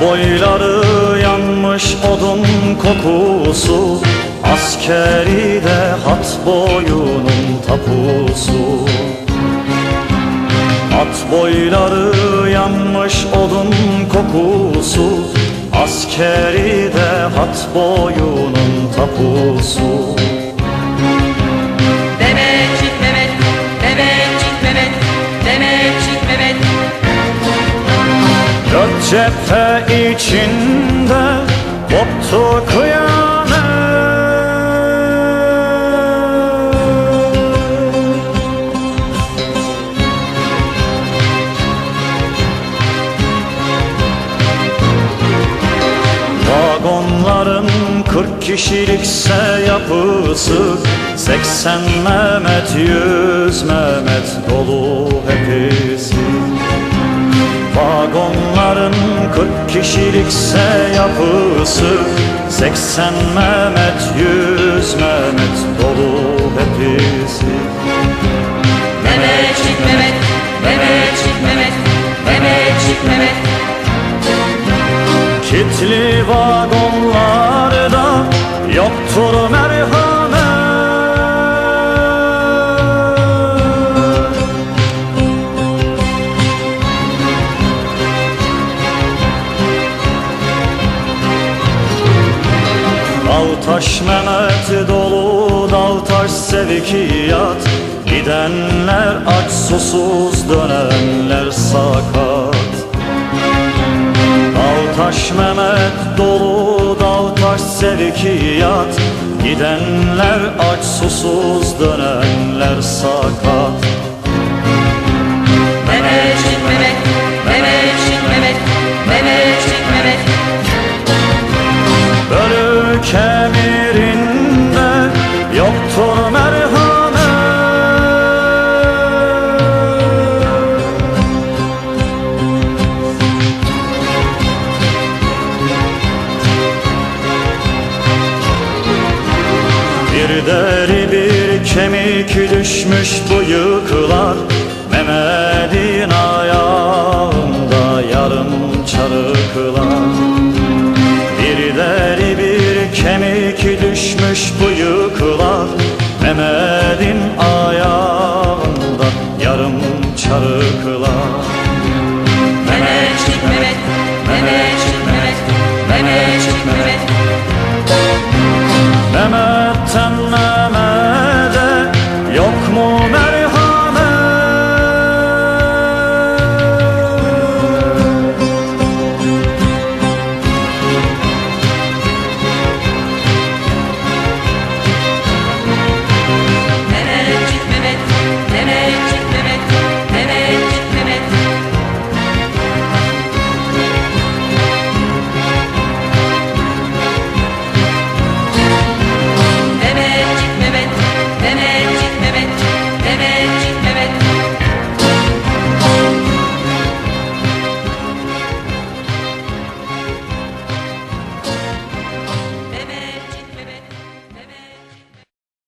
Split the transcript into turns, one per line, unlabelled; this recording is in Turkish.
Boyları yanmış odun kokusu Askeri de hat boyunun tapusu. At boyları yanmış odun kokusu Askeri de hat boyunun tapusu. Cephe içinde koptu kıyamet Vagonların 40 kişilikse yapısı 80 Mehmet 100 Mehmet dolu hepsi. Vagonların 40 kişilikse yapısı 80 Mehmet 100 Mehmet dolu hepsi
Mehmetçik Mehmet, Mehmetçik Mehmet, Mehmetçik Mehmet.
Kitli vagonlarda Dağtaş Mehmet dolu Dağtaş sevkiyat. Gidenler aç susuz dönenler sakat. Dağtaş Mehmet dolu Dağtaş sevkiyat. Gidenler aç susuz dönenler sakat yoktur merhamet. Bir deri bir kemik düşmüş bu yıkılar Mehmet'in ayağında deri